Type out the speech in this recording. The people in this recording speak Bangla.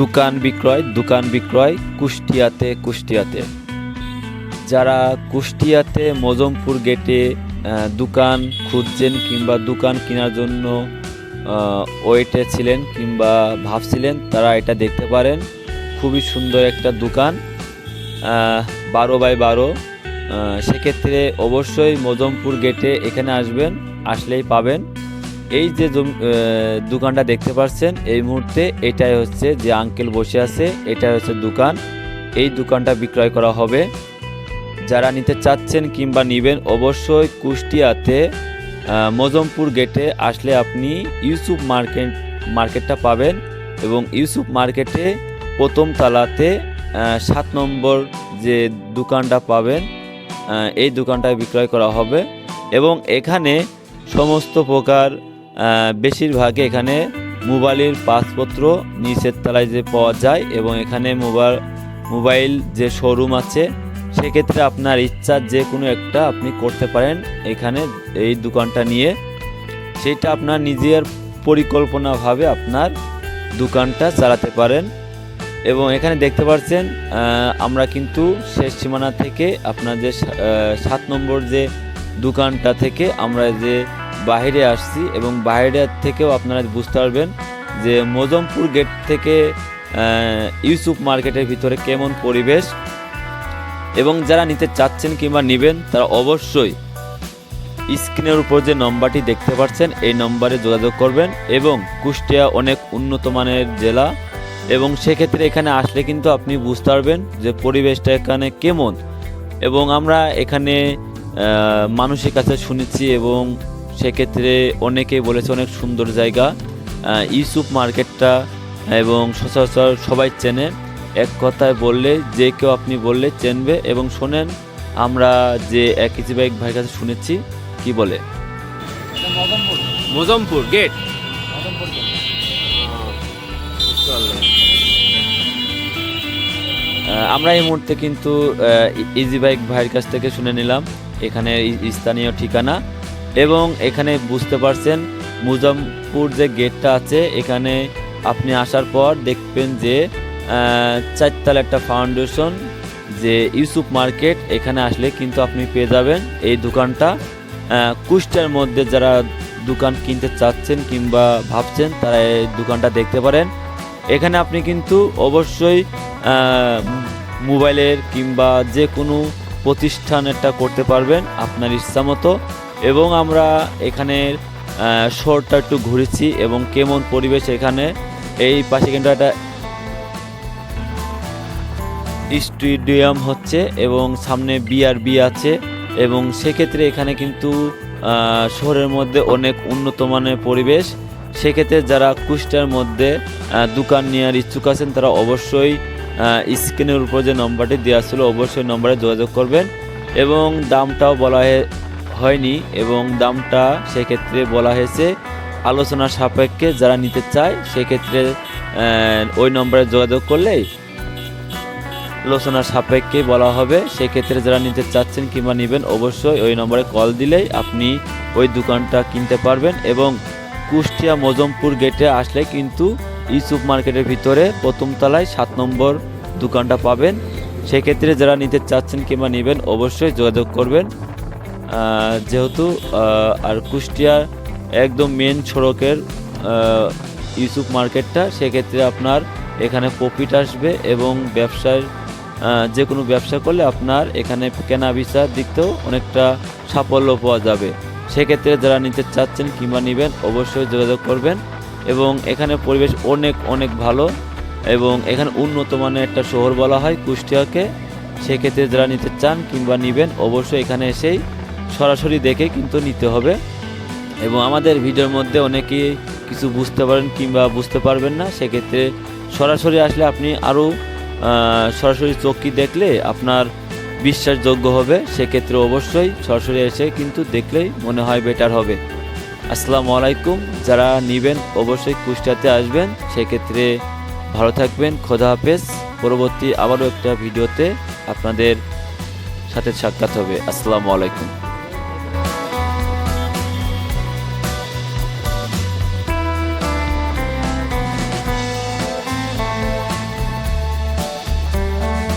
দোকান বিক্রয় দোকান বিক্রয়, কুষ্টিয়াতে কুষ্টিয়াতে। যারা কুষ্টিয়াতে মজমপুর গেটে দোকান খুঁজছেন কিংবা দোকান কেনার জন্য ওয়েটে ছিলেন কিংবা ভাবছিলেন, তারা এটা দেখতে পারেন। খুবই সুন্দর একটা দোকান বারো বাই বারো। সেক্ষেত্রে অবশ্যই মজমপুর গেটে এখানে আসবেন, আসলেই পাবেন। এই যে দোকানটা দেখতে পাচ্ছেন এই মুহূর্তে এটাই হচ্ছে যে আঙ্কেল বসে আছে, এটাই হচ্ছে দোকান। এই দোকানটা বিক্রয় করা হবে। যারা নিতে চাচ্ছেন কিংবা নেবেন, অবশ্যই কুষ্টিয়াতে মজমপুর গেটে আসলে আপনি ইউসুফ মার্কেট, মার্কেটটা পাবেন এবং ইউসুফ মার্কেটে প্রথম তালাতে সাত নম্বর যে দোকানটা পাবেন এই দোকানটা বিক্রয় করা হবে এবং এখানে সমস্ত প্রকার বেশিরভাগে এখানে মোবাইলের পাসপত্র নিচের তলায় যে পাওয়া যায় এবং এখানে মোবাইল মোবাইল যে শোরুম আছে, সেক্ষেত্রে আপনার ইচ্ছা যে কোনো একটা আপনি করতে পারেন এখানে এই দোকানটা নিয়ে। সেটা আপনার নিজের পরিকল্পনাভাবে আপনার দোকানটা চালাতে পারেন। এবং এখানে দেখতে পাচ্ছেন আমরা কিন্তু শেষ সীমানা থেকে আপনার যে সাত নম্বর যে দোকানটা থেকে আমরা যে বাইরে আসছি এবং বাইরে থেকেও আপনারা বুঝতে পারবেন যে মজমপুর গেট থেকে ইউসুফ মার্কেটের ভিতরে কেমন পরিবেশ। এবং যারা নিতে চাচ্ছেন কিংবা নেবেন, তারা অবশ্যই স্ক্রিনের উপর যে নম্বরটি দেখতে পাচ্ছেন, এই নম্বরে যোগাযোগ করবেন এবং কুষ্টিয়া অনেক উন্নত মানের জেলা। এবং সেক্ষেত্রে এখানে আসলে কিন্তু আপনি বুঝতে পারবেন যে পরিবেশটা এখানে কেমন। এবং আমরা এখানে মানুষের কাছে শুনেছি এবং সেক্ষেত্রে অনেকেই বলেছে অনেক সুন্দর জায়গা। ইউসুফ মার্কেটটা এবং সচরাচর সবাই চেনে। এক কথায় বললে যে কেউ আপনি বললে চেনবে এবং শোনেন আমরা যে এক ইজি বাইক ভাইয়ের কাছে শুনেছি কি বলে? মজমপুর গেট। আমরা এই মুহূর্তে কিন্তু ইজি বাইক ভাইয়ের কাছ থেকে শুনে নিলাম। এখানে স্থানীয় ঠিকানা। এবং এখানে বুঝতে পারছেন মুজামপুর যে গেটটা আছে এখানে আপনি আসার পর দেখবেন যে চারতলা একটা ফাউন্ডেশন যে ইউসুফ মার্কেট এখানে আসলে কিন্তু আপনি পেয়ে যাবেন এই দোকানটা। আহ, কুষ্টিয়ার মধ্যে যারা দোকান কিনতে চাচ্ছেন কিংবা ভাবছেন তারা এই দোকানটা দেখতে পারেন। এখানে আপনি কিন্তু অবশ্যই মোবাইলের কিংবা যে কোনো প্রতিষ্ঠান একটা করতে পারবেন আপনার ইচ্ছা মতো। এবং আমরা এখানের শহরটা একটু ঘুরেছি এবং কেমন পরিবেশ এখানে। এই পাশে কিন্তু একটা স্টেডিয়াম হচ্ছে এবং সামনে বিআরবি আছে এবং সেক্ষেত্রে এখানে কিন্তু শহরের মধ্যে অনেক উন্নত মানের পরিবেশ। সেক্ষেত্রে যারা কুষ্টিয়ার মধ্যে দোকান নেওয়ার ইচ্ছুক আছেন তারা অবশ্যই স্ক্রিনের উপর যে নম্বরটি দেওয়া ছিল অবশ্যই নম্বরে যোগাযোগ করবেন। এবং দামটাও বলা হয়নি এবং দামটা সেক্ষেত্রে বলা হয়েছে, আলোচনা সাপেক্ষে যারা নিতে চায়, সেক্ষেত্রে ওই নম্বরে যোগাযোগ করলেই আলোচনার সাপেক্ষে বলা হবে। সেক্ষেত্রে যারা নিতে চাচ্ছেন কিংবা নেবেন, অবশ্যই ওই নম্বরে কল দিলেই আপনি ওই দোকানটা কিনতে পারবেন এবং কুষ্টিয়া মজমপুর গেটে আসলে কিন্তু ইউসুফ মার্কেটের ভিতরে প্রথম তলায় সাত নম্বর দোকানটা পাবেন। সেক্ষেত্রে যারা নিতে চাচ্ছেন কিংবা নেবেন, অবশ্যই যোগাযোগ করবেন। যেহেতু আর কুষ্টিয়ার একদম মেন সড়কের ইউসুফ মার্কেটটা, সেক্ষেত্রে আপনার এখানে প্রফিট আসবে এবং ব্যবসার যে কোনো ব্যবসা করলে আপনার এখানে কেনা বেচার দিক থেকেও অনেকটা সাফল্য পাওয়া যাবে। সেক্ষেত্রে যারা নিতে চাচ্ছেন কিংবা নেবেন, অবশ্যই যোগাযোগ করবেন এবং এখানে পরিবেশ অনেক অনেক ভালো এবং এখানে উন্নত মানের একটা শহর বলা হয় কুষ্টিয়াকে। সেক্ষেত্রে যারা নিতে চান কিংবা নেবেন, অবশ্যই এখানে এসেই সরাসরি দেখে কিন্তু নিতে হবে। এবং আমাদের ভিডিওর মধ্যে অনেকেই কিছু বুঝতে পারেন কিংবা বুঝতে পারবেন না, সেক্ষেত্রে সরাসরি আসলে আপনি আরও সরাসরি চোখটি দেখলে আপনার বিশ্বাসযোগ্য হবে। সেক্ষেত্রে অবশ্যই সরাসরি এসে কিন্তু দেখলেই মনে হয় বেটার হবে। আসসালামু আলাইকুম। যারা নেবেন অবশ্যই কুষ্টিয়াতে আসবেন। সেক্ষেত্রে ভালো থাকবেন। খোদা হাফেজ। পরবর্তী আবারও একটা ভিডিওতে আপনাদের সাথে সাক্ষাৎ হবে। আসসালামু আলাইকুম।